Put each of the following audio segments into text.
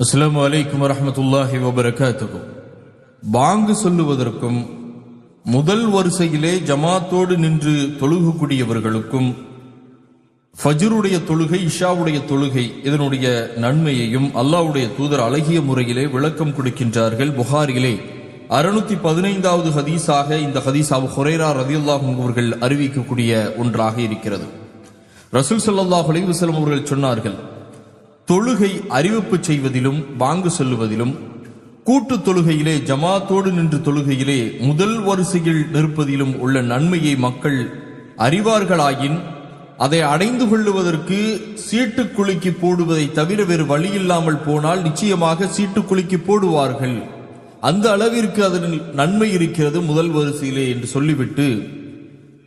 அஸ்லாம் அலைக்கும் வரமத்துல்லாஹி வபரகாத்துக்கும் பாங்கு சொல்லுவதற்கும் முதல் வரிசையிலே ஜமாத்தோடு நின்று தொழுகக்கூடியவர்களுக்கும் ஃபஜ்ருடைய தொழுகை இஷாவுடைய தொழுகை இதனுடைய நன்மையையும் அல்லாஹ்வுடைய தூதர் அழகிய முறையிலே விளக்கம் கொடுக்கின்றார்கள். புகாரிலே அறுநூத்தி பதினைந்தாவது ஹதீஸாக இந்த ஹதீஸ் அபு ஹுரைரா அவர்கள் அறிவிக்கக்கூடிய ஒன்றாக இருக்கிறது. ரசூல் சல்லாஹ் அலைஹி அவர்கள் சொன்னார்கள் தொழுகை அறிவிப்பு செய்வதிலும் வாங்கு செல்லுவதிலும் கூட்டு தொழுகையிலே ஜமாத்தோடு நின்று தொழுகையிலே முதல் வரிசையில் நிற்பதிலும் உள்ள நன்மையை மக்கள் அறிவார்களாயின் அதை அடைந்து கொள்ளுவதற்கு சீட்டு குலுக்கி போடுவதை தவிர வேறு வழியில்லாமல் போனால் நிச்சயமாக சீட்டு குலுக்கி போடுவார்கள். அந்த அளவிற்கு அதன் நன்மை இருக்கிறது முதல் வரிசையிலே என்று சொல்லிவிட்டு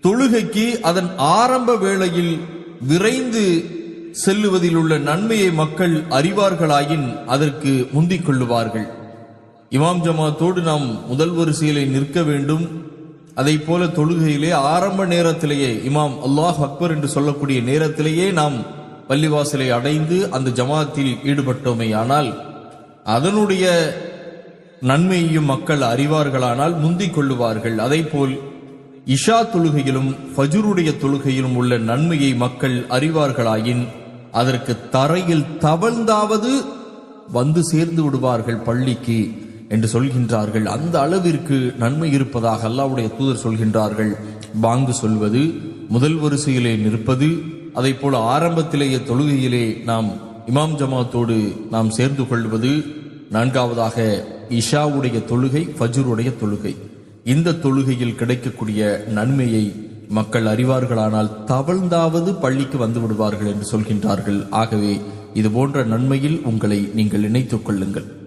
தொழுகைக்கு அதன் ஆரம்ப வேளையில் விரைந்து செல்லுவதில் உள்ள நன்மையை மக்கள் அறிவார்களாயின் அதற்கு முந்திக் கொள்ளுவார்கள். இமாம் ஜமாத்தோடு நாம் முதல் வரிசையிலே நிற்க வேண்டும். அதை போல தொழுகையிலே ஆரம்ப நேரத்திலேயே இமாம் அல்லாஹ் அக்பர் என்று சொல்லக்கூடிய நேரத்திலேயே நாம் பள்ளிவாசலை அடைந்து அந்த ஜமாத்தில் ஈடுபட்டோமே ஆனால் அதனுடைய நன்மையையும் மக்கள் அறிவார்களானால் முந்திக் கொள்ளுவார்கள். அதை போல் இஷா தொழுகையிலும் ஃபஜ்ருடைய தொழுகையிலும் உள்ள நன்மையை மக்கள் அறிவார்களாயின் அதற்கு தரையில் தவழ்ந்தாவது வந்து சேர்ந்து விடுவார்கள் பள்ளிக்கு என்று சொல்கின்றார்கள். அந்த அளவிற்கு நன்மை இருப்பதாக அல்லாவுடைய தூதர் சொல்கின்றார்கள். பாங்கு சொல்வது முதல் வரிசையிலே நிற்பது அதை போல ஆரம்பத்திலேயே தொழுகையிலே நாம் இமாம் ஜமாத்தோடு நாம் சேர்ந்து கொள்வது நான்காவதாக இஷாவுடைய தொழுகை ஃபஜூருடைய தொழுகை. இந்த தொழுகையில் கிடைக்கக்கூடிய நன்மையை மக்கள் அறிவார்களானால் தவழ்ந்தாவது பள்ளிக்கு வந்து விடுவார்கள் என்று சொல்கின்றார்கள். ஆகவே இது போன்ற நன்மையில் உங்களை நீங்கள் இணைத்துக் கொள்ளுங்கள்.